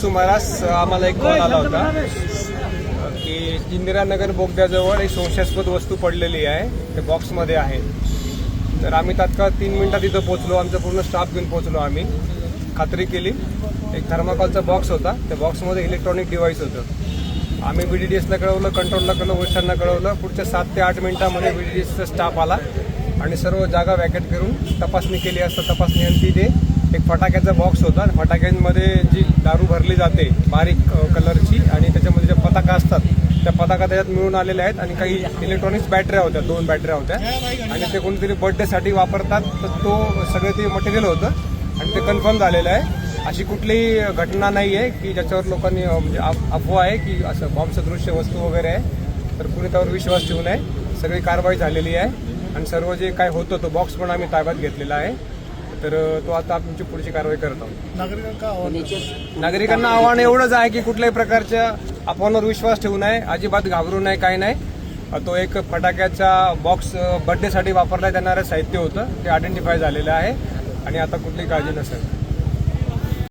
सुमारास आम्हाला एक कॉल आला होता. की इंदिरानगर बोगद्याजवळ एक संशयास्पद वस्तू पडलेली आहे. ते बॉक्समध्ये आहे. तर आम्ही तात्काळ तीन मिनिटात तिथं पोहोचलो. आमचा पूर्ण स्टाफ घेऊन पोहोचलो आम्ही. खात्री केली. एक थर्माकॉलचा बॉक्स होता. त्या बॉक्समध्ये इलेक्ट्रॉनिक डिव्हाइस होतं. आम्ही बी डी डी एसला कळवलं कंट्रोलला कळवलं वरिष्ठांना कळवलं. पुढच्या सात ते आठ मिनिटामध्ये बी डी डी एसचा स्टाफ आला. आणि सर्व जागा वॅकेट करून तपासणी केली असता तपासणी अंती तिथे एक फटाक्याचा बॉक्स होता आणि फटाक्यांमध्ये जी दारू भरली जाते बारीक कलरची आणि त्याच्यामध्ये ज्या पताका असतात त्या पताका त्याच्यात मिळून आलेल्या आहेत आणि काही इलेक्ट्रॉनिक्स बॅटऱ्या होत्या दोन बॅटऱ्या होत्या. आणि ते कोणीतरी बर्थडेसाठी वापरतात तर तो सगळं ते मटेरियल होतं आणि ते कन्फर्म झालेलं आहे. अशी कुठलीही घटना नाही आहे की ज्याच्यावर लोकांनी म्हणजे अफवा आहे की असं बॉम्बसदृश्य वस्तू वगैरे आहे तर कुणी त्यावर विश्वास ठेवू नये. सगळी कारवाई झालेली आहे आणि सर्व जे काय होतं तो बॉक्स पण आम्ही ताब्यात घेतलेला आहे. तर तो आता आमची पुढची कारवाई करत आहोत. नागरिकांना आव्हान नागरिकांना आव्हान एवढंच आहे की कुठल्याही प्रकारच्या अफवांवर विश्वास ठेवू नये अजिबात घाबरू नये काही नाही. तो एक फटाक्याचा बॉक्स बर्थडेसाठी वापरण्यात येणारं साहित्य होतं ते आयडेंटिफाय झालेलं आहे. आणि आता कुठलीही काळजी नसेल.